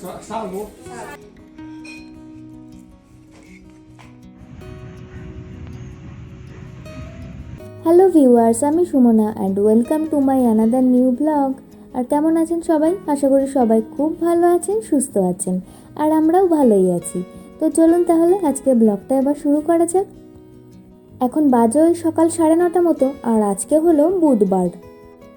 Sa- Salvo? Hello viewers, আমি Sumana and welcome to my another new blog আর কেমন আছেন সবাই? আশা করি সবাই খুব ভালো আছেন, সুস্থ আছেন, আর আমরাও ভালোই আছি। তো চলুন তাহলে আজকে ব্লগটা এবার শুরু করা যাক। এখন বাজে ওই সকাল সাড়ে নটা মতো, আর আজকে হলো বুধবার।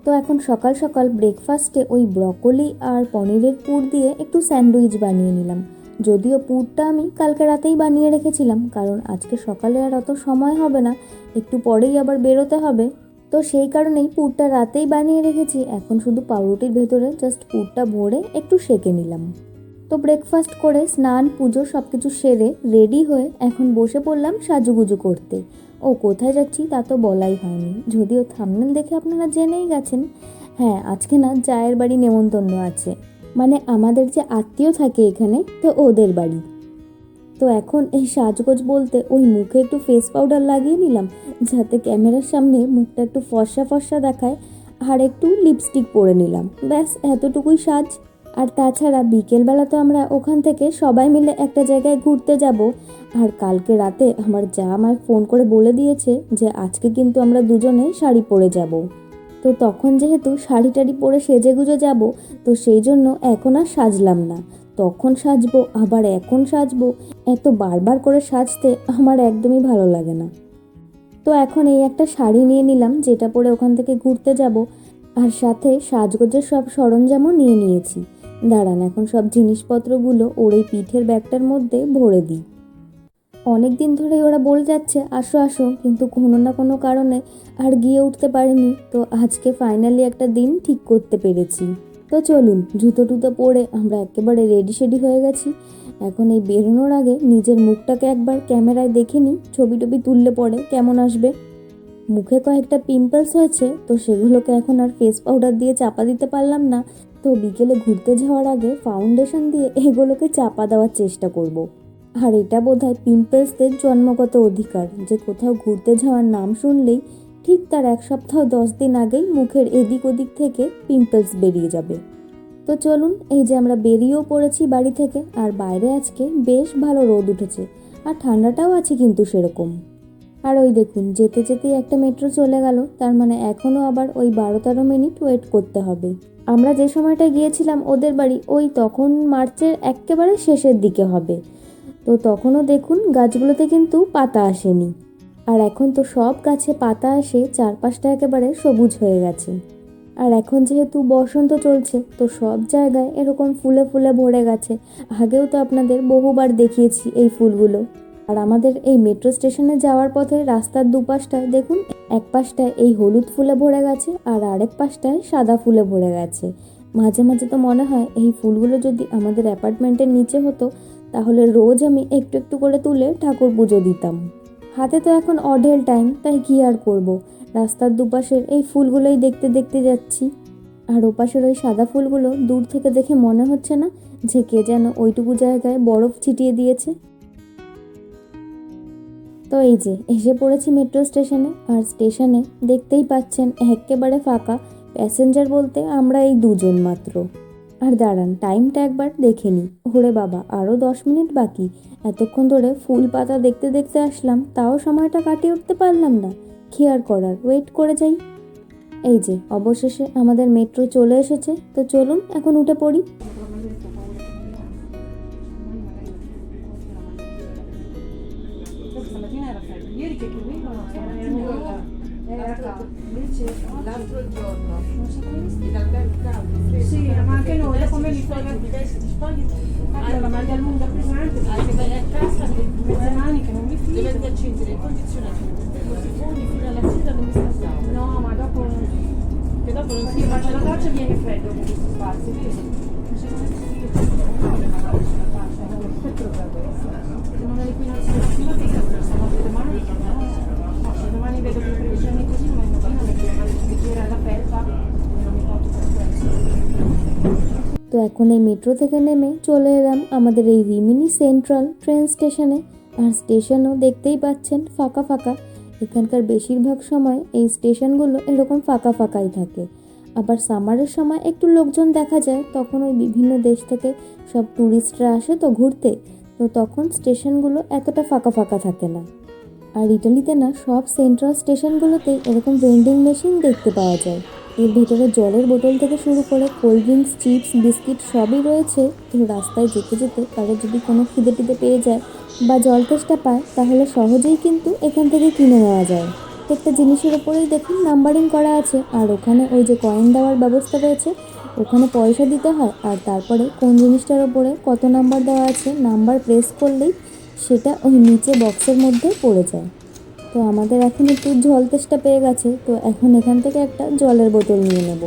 তো এখন সকাল সকাল ব্রেকফাস্টে ওই ব্রকলি আর পনিরের পুর দিয়ে একটু স্যান্ডউইচ বানিয়ে নিলাম। যদিও পুরটা আমি কালকে রাতেই বানিয়ে রেখেছিলাম, কারণ আজকে সকালে আর অত সময় হবে না, একটু পরেই আবার বেরোতে হবে। তো সেই কারণেই পুরটা রাতেই বানিয়ে রেখেছি, এখন শুধু পাউরুটির ভেতরে জাস্ট পুরটা ভরে একটু সেকে নিলাম। তো ব্রেকফাস্ট করে স্নান, পুজো সব কিছু সেরে রেডি হয়ে এখন বসে পড়লাম সাজুগুজু করতে। ও কোথায় যাচ্ছি তা তো বলাই হয়নি। যদিও থামনেল দেখে আপনারা জেনেই গেছেন। হ্যাঁ আজকে না জায়ের বাড়ি নেমন্তন্ন আছে। মানে আমাদের যে আত্মীয় থাকে এখানে, তো ওদের বাড়ি। তো এখন এই সাজগোজ বলতে ওই মুখে একটু ফেস পাউডার লাগিয়ে নিলাম, যাতে ক্যামেরার সামনে মুখটা একটু ফর্সা ফর্সা দেখায়, আর একটু লিপস্টিক পরে নিলাম। ব্যাস, এতটুকুই সাজ। আর তাছাড়া বিকেলবেলা তো আমরা ওখান থেকে সবাই মিলে একটা জায়গায় ঘুরতে যাব। আর কালকে রাতে আমার যা আমার ফোন করে বলে দিয়েছে যে আজকে কিন্তু আমরা দুজনে শাড়ি পরে যাব। তো তখন যেহেতু শাড়ি টাড়ি পরে সেজে গুজে যাব, তো সেই জন্য এখন আর সাজলাম না। তখন সাজবো, আবার এখন সাজবো, এত বারবার করে সাজতে আমার একদমই ভালো লাগে না। তো এখন এই একটা শাড়ি নিয়ে নিলাম, যেটা পরে ওখান থেকে ঘুরতে যাব। আর সাথে সাজগোজের সব সরঞ্জামও নিয়ে নিয়েছি। দাঁড়ান, এখন সব জিনিসপত্রগুলো ওর এই পিঠের ব্যাগটার মধ্যে ভরে দিই। অনেক দিন ধরেই ওরা বলে যাচ্ছে, আসো আসো। কিন্তু কোনো না কোনো কারণে আর গিয়ে উঠতে পারিনি। তো আজকে ফাইনালি একটা দিন ঠিক করতে পেরেছি। তো চলুন, জুতো টুতো পরে আমরা একেবারে রেডি সেডি হয়ে গেছি। এখন এই বেরোনোর আগে নিজের মুখটাকে একবার ক্যামেরায় দেখে নিই। ছবি টবি তুললে পরে কেমন আসবে? মুখে কয়েকটা পিম্পলস হয়েছে, তো সেগুলোকে এখন আর ফেস পাউডার দিয়ে চাপা দিতে পারলাম না। তো বিকেলে ঘুরতে যাওয়ার আগে ফাউন্ডেশন দিয়ে এগুলোকে চাপা দেওয়ার চেষ্টা করব। আর এটা বোধ হয় পিম্পলসদের জন্মগত অধিকার যে কোথাও ঘুরতে যাওয়ার নাম শুনলেই ঠিক তার এক সপ্তাহ দশ দিন আগেই মুখের এদিক ওদিক থেকে পিম্পলস বেরিয়ে যাবে তো চলুন, এই যে আমরা বেরিয়েও পড়েছি বাড়ি থেকে, আর বাইরে আজকে বেশ ভালো রোদ উঠেছে, আর ঠান্ডাটাও আছে কিন্তু সেরকম আর ওই দেখুন, যেতে যেতেই একটা মেট্রো চলে গেল। তার মানে এখনও আবার ওই বারো তেরো মিনিট ওয়েট করতে হবে। আমরা যে সময়টা গিয়েছিলাম ওদের বাড়ি, ওই তখন মার্চের একেবারে শেষের দিকে হবে। তো তখনও দেখুন, গাছগুলোতে কিন্তু পাতা আসেনি। আর এখন তো সব গাছে পাতা আসে চারপাশটা একেবারে সবুজ হয়ে গেছে। আর এখন যেহেতু বসন্ত চলছে, তো সব জায়গায় এরকম ফুলে ফুলে ভরে গেছে। আগেও তো আপনাদের বহুবার দেখিয়েছি এই ফুলগুলো। আর আমাদের এই মেট্রো স্টেশনে যাওয়ার পথে রাস্তার দুপাশটায় দেখুন, এক পাশটায় এই হলুদ ফুলে ভরে গেছে আর আরেক পাশটায় সাদা ফুলে ভরে গেছে। মাঝে মাঝে তো মনে হয় এই ফুলগুলো যদি আমাদের অ্যাপার্টমেন্টের নিচে হতো, তাহলে রোজ আমি একটু একটু করে তুলে ঠাকুর পুজো দিতাম। হাতে তো এখন অঢেল টাইম তাই কি আর করব। রাস্তার দুপাশের এই ফুলগুলোই দেখতে দেখতে যাচ্ছি। আর ওপাশের ওই সাদা ফুলগুলো দূর থেকে দেখে মনে হচ্ছে না যে কে যেন ওইটুকু জায়গায় বরফ ছিটিয়ে দিয়েছে। তো এই যে, এসে পড়েছি মেট্রো স্টেশনে আর স্টেশনে দেখতেই পাচ্ছেন একেবারে ফাঁকা। প্যাসেঞ্জার বলতে আমরা এই দুজন মাত্র। আর দাঁড়ান টাইমটা একবার দেখে নিই। ওরে বাবা আরও দশ মিনিট বাকি। এতক্ষণ ধরে ফুল পাতা দেখতে দেখতে আসলাম, তাও সময়টা কাটিয়ে উঠতে পারলাম না। কি আর করার ওয়েট করে যাই। এই যে, অবশেষে আমাদের মেট্রো চলে এসেছে। তো চলুন, এখন উঠে পড়ি। Noi, da come li togli Allora, la maglia lunga pesante, anche vai a casa mezze maniche non mi fido. dovete accendere il condizionatore, così fuori fino alla sera non mi scaldavo. No, ma dopo Che dopo non si faccia la doccia viene freddo con questo spazio, vedi? Non è qui non si তো এখন এই metro থেকে নেমে চলে এলাম আমাদের এই Remini central train স্টেশনে আর স্টেশনও দেখতেই পাচ্ছেন ফাঁকা ফাঁকা। এখানকার বেশিরভাগ সময় এই স্টেশনগুলো এরকম ফাঁকা ফাঁকাই থাকে। আবার সামারের সময় একটু লোকজন দেখা যায়, তখন ওই বিভিন্ন দেশ থেকে সব ট্যুরিস্টরা আসে তো ঘুরতে। তো তখন স্টেশনগুলো এতটা ফাঁকা ফাঁকা থাকে না। আর ইটালিতে না সব সেন্ট্রাল স্টেশনগুলোতেই এরকম ভেন্ডিং মেশিন দেখতে পাওয়া যায়। এর ভেতরে জলের বোতল থেকে শুরু করে কোল্ড ড্রিঙ্কস চিপস বিস্কিট সবই রয়েছে। তো রাস্তায় যেতে যেতে কারও যদি কোনো খিদে টিদে পেয়ে যায় বা জল তেষ্টা পায়, তাহলে সহজেই কিন্তু এখান থেকে কিনে নেওয়া যায়। প্রত্যেকটা জিনিসের ওপরেই দেখুন নাম্বারিং করা আছে। আর ওখানে ওই যে কয়েন দেওয়ার ব্যবস্থা রয়েছে, ওখানে পয়সা দিতে হয়। আর তারপরে কোন জিনিসটার ওপরে কত নাম্বার দেওয়া আছে নাম্বার প্রেস করলেই সেটা ওই নিচে বক্সের মধ্যে পড়ে যায়। তো আমাদের এখন একটু জল তেষ্টা পেয়ে গেছে, তো এখন এখান থেকে একটা জলের বোতল নিয়ে নেব।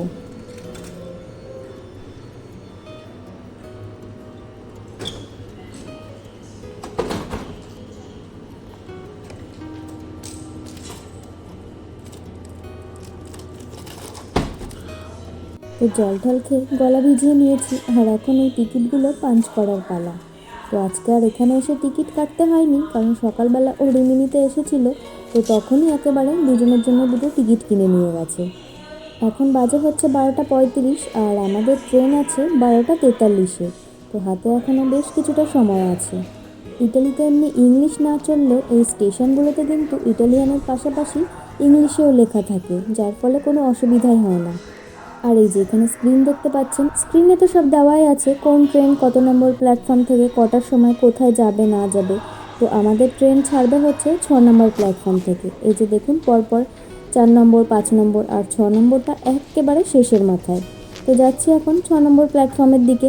তো জল টল খেয়ে গলা ভিজিয়ে নিয়েছি, আর এখন এই টিকিটগুলো পাঞ্চ করার পালা। তো আজকে আর এখানে এসে টিকিট কাটতে হয়নি, কারণ সকালবেলা ও রিমিনিতে এসেছিল তো তখনই একেবারে দুজনের জন্য দুটো টিকিট কিনে নিয়ে গেছে। এখন বাজে হচ্ছে বারোটা পঁয়ত্রিশ আর আমাদের ট্রেন আছে বারোটা তেতাল্লিশে। তো হাতে এখনও বেশ কিছুটা সময় আছে। ইটালিতে এমনি ইংলিশ না চললেও এই স্টেশনগুলোতে কিন্তু ইটালিয়ানের পাশাপাশি ইংলিশেও লেখা থাকে, যার ফলে কোনো অসুবিধাই হয় না। আর এই যে এখানে স্ক্রিন দেখতে পাচ্ছেন, স্ক্রিনে তো সব দেওয়াই আছে, কোন ট্রেন কত নম্বর প্ল্যাটফর্ম থেকে কটার সময় কোথায় যাবে না যাবে। তো আমাদের ট্রেন ছাড়বে হচ্ছে ছ নম্বর প্ল্যাটফর্ম থেকে। এই যে দেখুন, পরপর চার নম্বর, পাঁচ নম্বর আর ছ নম্বরটা একেবারে শেষের মাথায়। তো যাচ্ছি এখন ছ নম্বর প্ল্যাটফর্মের দিকে।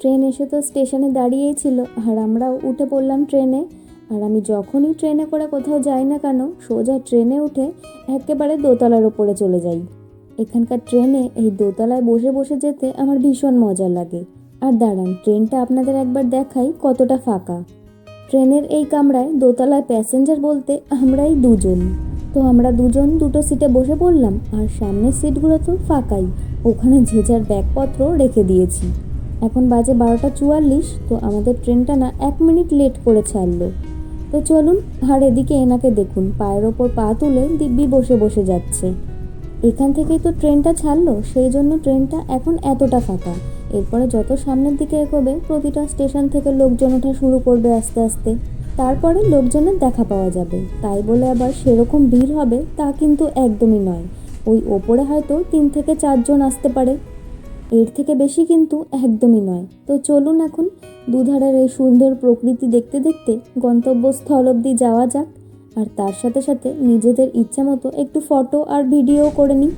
ট্রেন এসে তো স্টেশনে দাঁড়িয়েই ছিল, আর আমরাও উঠে পড়লাম ট্রেনে। আর আমি যখনই ট্রেনে করে কোথাও যাই না কেন, সোজা ট্রেনে উঠে একেবারে দোতলার ওপরে চলে যাই। এখানকার ট্রেনে এই দোতলায় বসে বসে যেতে আমার ভীষণ মজা লাগে। আর দাঁড়ান, ট্রেনটা আপনাদের একবার দেখাই কতটা ফাঁকা। ট্রেনের এই কামরায় দোতলায় প্যাসেঞ্জার বলতে আমরাই দুজন। তো আমরা দুজন দুটো সিটে বসে পড়লাম, আর সামনের সিটগুলো তো ফাঁকাই। ওখানে যে যার ব্যাগপত্র রেখে দিয়েছি। এখন বাজে বারোটা চুয়াল্লিশ, তো আমাদের ট্রেনটা না এক মিনিট লেট করে ছাড়লো। তো চলুন, আর এদিকে এনাকে দেখুন, পায়ের ওপর পা তুলে দিব্যি বসে বসে যাচ্ছে। এখান থেকেই তো ট্রেনটা ছাড়লো, সেই জন্য ট্রেনটা এখন এতটা ফাঁকা। এরপরে যত সামনের দিকে এগোবে, প্রতিটা স্টেশন থেকে লোকজন ওঠা শুরু করবে আস্তে আস্তে। তারপরে লোকজনের দেখা পাওয়া যাবে। তাই বলে আবার সেরকম ভিড় হবে তা কিন্তু একদমই নয়। ওই ওপরে হয়তো তিন থেকে চারজন আসতে পারে। এর থেকে বেশি কিন্তু একদমই নয়। তো চলুন এখন দুধারের এই সুন্দর প্রকৃতি দেখতে দেখতে গন্তব্যস্থল অবধি যাওয়া যাক। আর তার সাথে সাথে নিজেদের ইচ্ছা মতো একটু ফটো আর ভিডিও করে নিই।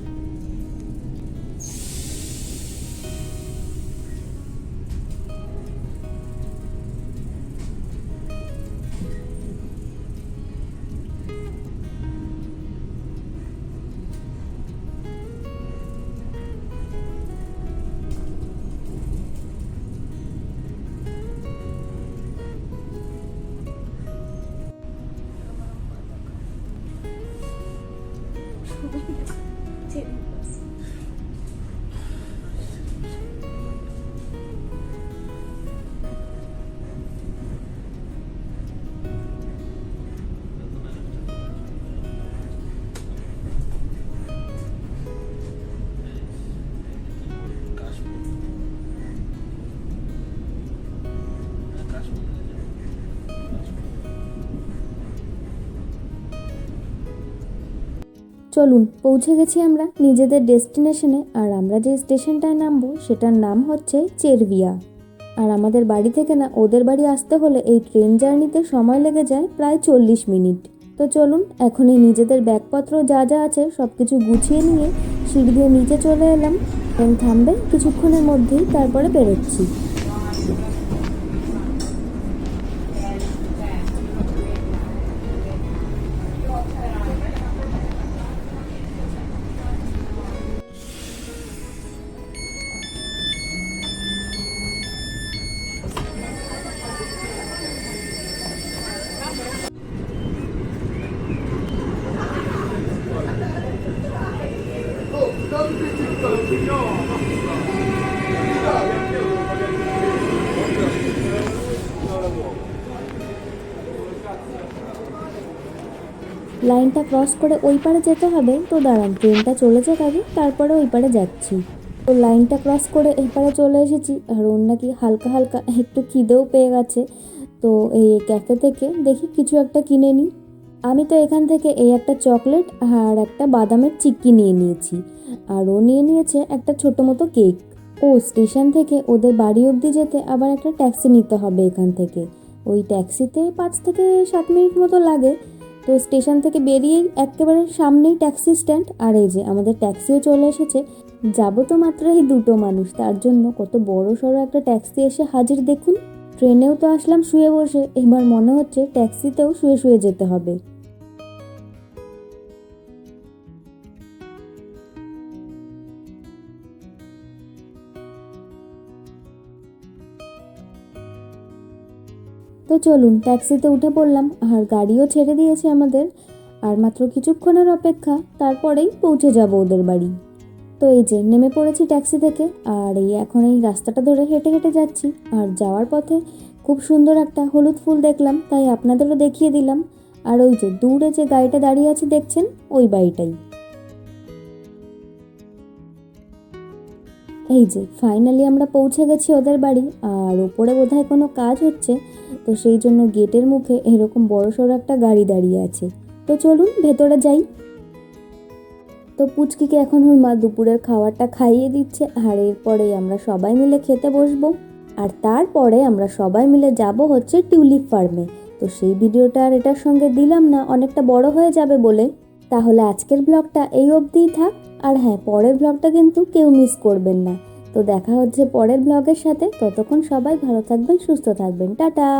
চলুন, পৌঁছে গেছি আমরা নিজেদের ডেস্টিনেশনে। আর আমরা যে স্টেশনটায় নামবো, সেটার নাম হচ্ছে চেরভিয়া। আর আমাদের বাড়ি থেকে না, ওদের বাড়ি আসতে হলে এই ট্রেন জার্নিতে সময় লেগে যায় প্রায় চল্লিশ মিনিট। তো চলুন, এখনই নিজেদের ব্যাগপত্র যা যা আছে সব কিছু গুছিয়ে নিয়ে সিঁড়ি দিয়ে নিচে চলে এলাম। ট্রেন থামবে কিছুক্ষণের মধ্যেই তারপরে বেরোচ্ছি। লাইনটা ক্রস করে ওই পারে যেতে হবে। তো দাঁড়ান, ট্রেনটা চলে যাক আগে, তারপরে ওই পারে যাচ্ছি। তো লাইনটা ক্রস করে এই পারে চলে এসেছি। আর ওর নাকি হালকা হালকা একটু খিদেও পেয়ে গেছে। তো এই ক্যাফে থেকে দেখি কিছু একটা কিনে নিই। আমি তো এখান থেকে এই একটা চকলেট আর একটা বাদামের চিক্কি নিয়ে নিয়েছি। আর ও নিয়ে নিয়েছে একটা ছোটো মতো কেক। ও স্টেশন থেকে ওদের বাড়ি অবধি যেতে আবার একটা ট্যাক্সি নিতে হবে এখান থেকে। ওই ট্যাক্সিতে পাঁচ থেকে সাত মিনিট মতো লাগে। তো স্টেশন থেকে বেরিয়েই একেবারে সামনেই ট্যাক্সি স্ট্যান্ড। আর এই যে আমাদের ট্যাক্সিও চলে এসেছে। যাব তো মাত্র এই দুটো মানুষ। তার জন্য কত বড় সড়ো একটা ট্যাক্সি এসে হাজির। দেখুন, ট্রেনেও তো আসলাম শুয়ে বসে। এবার মনে হচ্ছে ট্যাক্সিতেও শুয়ে শুয়ে যেতে হবে। তো চলুন, ট্যাক্সিতে উঠে পড়লাম। আর গাড়িও ছেড়ে দিয়েছে আমাদের। আর মাত্র কিছুক্ষণের অপেক্ষা, তারপরেই পৌঁছে যাব ওদের বাড়ি। তো এই যে, নেমে পড়েছি ট্যাক্সি থেকে। আর এই এখন এই রাস্তাটা ধরে হেঁটে হেঁটে যাচ্ছি। আর যাওয়ার পথে খুব সুন্দর একটা হলুদ ফুল দেখলাম, তাই আপনাদেরও দেখিয়ে দিলাম। আর ওই যে, দূরে যে গাড়িটা দাঁড়িয়ে আছে, দেখছেন? ওই বাড়িটাই। এই যে ফাইনালি আমরা পৌঁছে গেছি ওদের বাড়ি। আর ওপরে বোধহয় কোনো কাজ হচ্ছে। তো সেই জন্য গেটের মুখে এরকম বড় সড়ো একটা গাড়ি দাঁড়িয়ে আছে। তো চলুন, ভেতরে যাই। তো পুচকিকে এখন ওর মা দুপুরের খাবারটা খাইয়ে দিচ্ছে, আর এরপরেই আমরা সবাই মিলে খেতে বসবো। আর তারপরে আমরা সবাই মিলে যাব হচ্ছে টিউলিপ ফার্মে। তো সেই ভিডিওটা আর এটার সঙ্গে দিলাম না, অনেকটা বড় হয়ে যাবে বলে। তাহলে আজকের ব্লগটা এই অবধিই থাক, আর হ্যাঁ পরের ব্লগটা কিন্তু কেউ মিস করবেন না। তো দেখা হচ্ছে পরের ব্লগের সাথে। ততক্ষণ সবাই ভালো থাকবেন সুস্থ থাকবেন। টাটা!